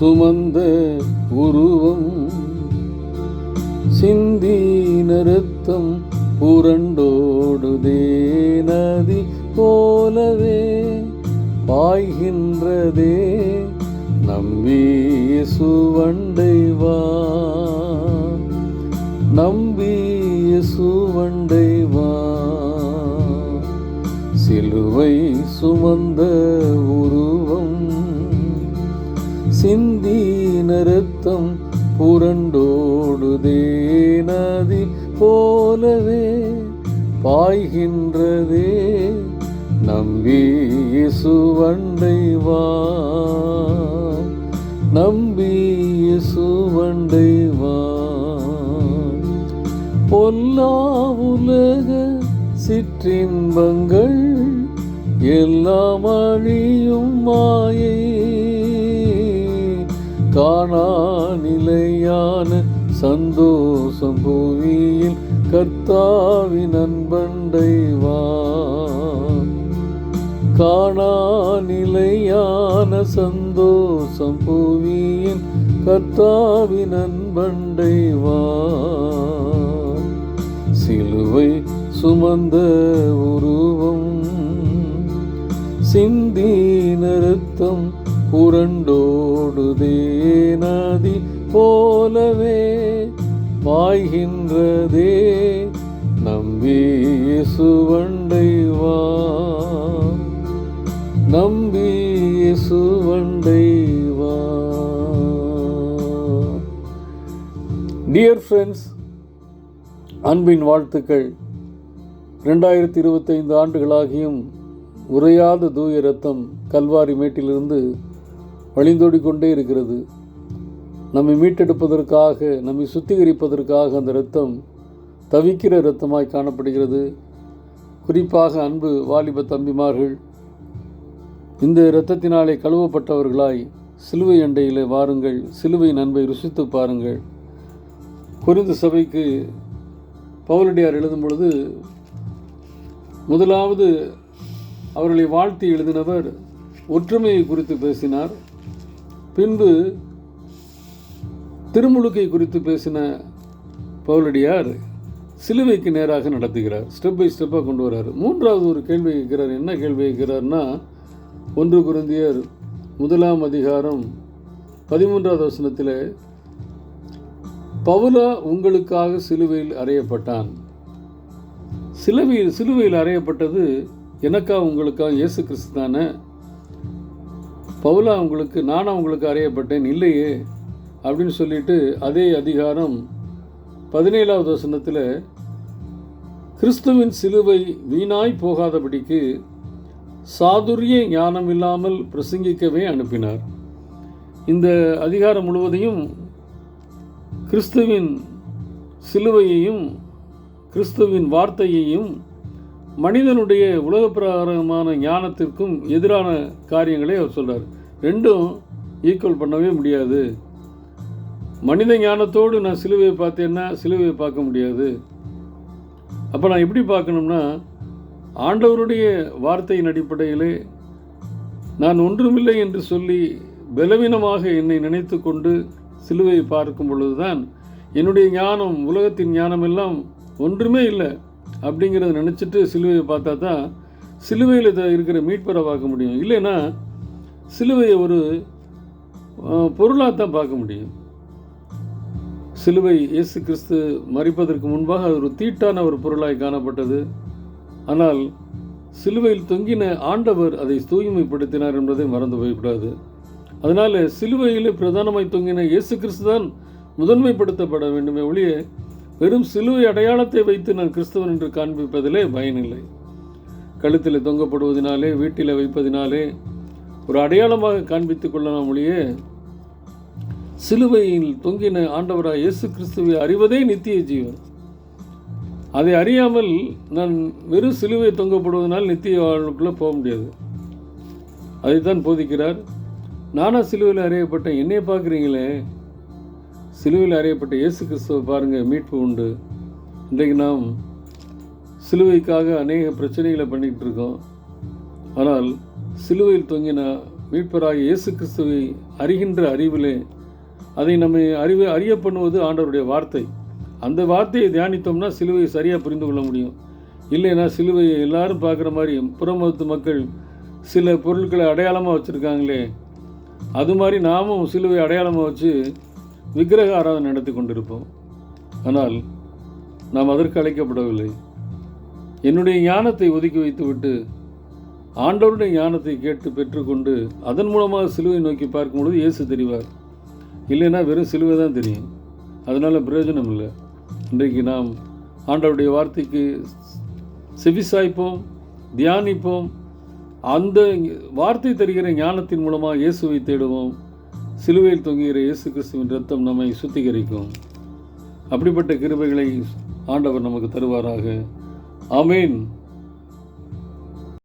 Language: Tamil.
சுமந்த உருவம். சிந்தி நிறுத்தம் புரண்டோடுதே நதி போலவே பாய்கின்றதே. நம்பி சுவண்டைவா நம்பி சுவண்டைவா சிலுவை சுமந்த உருவம். சிந்தீன ரத்தம் புரண்டோடுதே நதி போலவே பாய்கின்றதே. நம்பி சுவண்டை வா. நம்பி சுவண்டை வா. பொல்லா உலக சிற்றின்பங்கள் எல்லாம் அழியும் மாயை நிலையான சந்தோஷம் பூமியில் கர்த்தாவின் அன்பண்டைவா காணா நிலையான சந்தோஷம் பூமியின் கர்த்தாவின் அன்பண்டைவா சிலுவை சுமந்த உருவம் சிந்தீன ரத்தம் புரண்டோடுதே போலவே பாய்கின்றதே நம்பி சுவண்டை வா. நம்பி சுவண்டை வா. டியர் ஃப்ரெண்ட்ஸ் அன்பின் வாழ்த்துக்கள். ரெண்டாயிரத்தி இருபத்தைந்து ஆண்டுகளாகியும் உரையாத தூய ரத்தம் கல்வாரி மேட்டிலிருந்து வழிந்தோடிக்கொண்டே இருக்கிறது. நம்மை மீட்டெடுப்பதற்காக நம்மை சுத்திகரிப்பதற்காக அந்த இரத்தம் தவிக்கிற இரத்தமாய் காணப்படுகிறது. குறிப்பாக அன்பு வாலிப தம்பிமார்கள் இந்த இரத்தத்தினாலே கழுவப்பட்டவர்களாய் சிலுவை அண்டையில் வாருங்கள் சிலுவையின் அன்பை ருசித்து பாருங்கள். குறிந்து சபைக்கு பவுலடியார் எழுதும் பொழுது முதலாவது அவர்களை வாழ்த்தி எழுதினவர் ஒற்றுமையை குறித்து பேசினார். பின்பு திருமுழுக்கை குறித்து பேசின பவுலடியார் சிலுவைக்கு நேராக நடத்துகிறார். ஸ்டெப் பை ஸ்டெப்பாக கொண்டு வர்றார் மூன்றாவது ஒரு கேள்வி கேட்கிறார். என்ன கேள்வி கேட்கிறார்னா ஒன்று குருந்தியர் முதலாம் அதிகாரம் பதிமூன்றாவது வசனத்தில் பவுலா உங்களுக்காக சிலுவையில் அறையப்பட்டான். சிலுவையில் சிலுவையில் அறையப்பட்டது எனக்கா உங்களுக்காக இயேசு கிறிஸ்து தானே. பவுலா உங்களுக்கு நானா உங்களுக்கு அறையப்பட்டேன்? இல்லையே. அப்படின்னு சொல்லிட்டு அதே அதிகாரம் பதினேழாவது வசனத்தில் கிறிஸ்துவின் சிலுவை வீணாய் போகாதபடிக்கு சாதுரிய ஞானம் இல்லாமல் பிரசங்கிக்கவே அனுப்பினார். இந்த அதிகாரம் முழுவதையும் கிறிஸ்துவின் சிலுவையையும் கிறிஸ்துவின் வார்த்தையையும் மனிதனுடைய உலகப்பிரகாரமான ஞானத்திற்கும் எதிரான காரியங்களை அவர் சொல்கிறார் ரெண்டும் ஈக்குவல் பண்ணவே முடியாது. மனித ஞானத்தோடு நான் சிலுவையை பார்த்தேன்னா சிலுவையை பார்க்க முடியாது. அப்போ நான் எப்படி பார்க்கணும்னா ஆண்டவருடைய வார்த்தையின் அடிப்படையிலே நான் ஒன்றுமில்லை என்று சொல்லி பலவீனமாக என்னை நினைத்து கொண்டு சிலுவையை பார்க்கும் பொழுதுதான் என்னுடைய ஞானம் உலகத்தின் ஞானம் எல்லாம் ஒன்றுமே இல்லை அப்படிங்கிறத நினச்சிட்டு சிலுவையை பார்த்தா தான் சிலுவையில் இருக்கிற மீட்பரை பார்க்க முடியும். இல்லைன்னா சிலுவையை ஒரு பொருளாக தான் பார்க்க முடியும். சிலுவை இயேசு கிறிஸ்து மறிப்பதற்கு முன்பாக அது ஒரு தீட்டான ஒரு பொருளாய் காணப்பட்டது. ஆனால் சிலுவையில் தொங்கின ஆண்டவர் அதை தூய்மைப்படுத்தினார் என்பதை மறந்து போய்விடாது. அதனால் சிலுவையிலே பிரதானமாய் தொங்கின இயேசு கிறிஸ்து தான் முதன்மைப்படுத்தப்பட வேண்டுமே ஒழிய வெறும் சிலுவை அடையாளத்தை வைத்து நான் கிறிஸ்தவன் என்று காண்பிப்பதிலே பயனில்லை. கழுத்தில் தொங்கப்படுவதினாலே வீட்டில் வைப்பதினாலே ஒரு அடையாளமாக காண்பித்துக் கொள்ளலாம் ஒழிய சிலுவையில் தொங்கின ஆண்டவராய் இயேசு கிறிஸ்துவை அறிவதே நித்திய ஜீவன். அதை அறியாமல் நான் வெறும் சிலுவை தொங்கப்படுவதனால் நித்திய வாழ்வுக்குள்ளே போக முடியாது. அதைத்தான் போதிக்கிறார். நானா சிலுவையில் அறியப்பட்டேன் என்னை பார்க்குறீங்களே? சிலுவையில் அறியப்பட்ட இயேசு கிறிஸ்துவை பாருங்கள் மீட்பு உண்டு. இன்றைக்கு நாம் சிலுவைக்காக அநேக பிரச்சனைகளை பண்ணிக்கிட்டு இருக்கோம். ஆனால் சிலுவையில் தொங்கின மீட்பராக இயேசு கிறிஸ்துவை அறிகின்ற அறிவிலே அதை நம்மை அறிவு அறிய பண்ணுவது ஆண்டவருடைய வார்த்தை. அந்த வார்த்தையை தியானித்தோம்னா சிலுவையை சரியாக புரிந்து கொள்ள முடியும். இல்லைன்னா சிலுவையை எல்லாரும் பார்க்குற மாதிரி புறமத்து மக்கள் சில பொருட்களை அடையாளமாக வச்சுருக்காங்களே. அது மாதிரி நாமும் சிலுவை அடையாளமாக வச்சு விக்கிரக ஆராதனை நடத்தி கொண்டிருப்போம். ஆனால் நாம் அதற்கு அழைக்கப்படவில்லை. என்னுடைய ஞானத்தை ஒதுக்கி வைத்துவிட்டு ஆண்டவருடைய ஞானத்தை கேட்டு பெற்றுக்கொண்டு அதன் மூலமாக சிலுவை நோக்கி பார்க்கும் பொழுது இயேசு தெரிவார். இல்லைன்னா வெறும் சிலுவை தான் தெரியும். அதனால் பிரயோஜனம் இல்லை. இன்றைக்கு நாம் ஆண்டவருடைய வார்த்தைக்கு செவிசாய்ப்போம் தியானிப்போம். அந்த வார்த்தை தருகிற ஞானத்தின் மூலமாக இயேசுவை தேடுவோம். சிலுவையில் தொங்குகிற இயேசு கிறிஸ்துவின் ரத்தம் நம்மை சுத்திகரிக்கும். அப்படிப்பட்ட கிருபைகளை ஆண்டவர் நமக்கு தருவாராக. அமேன்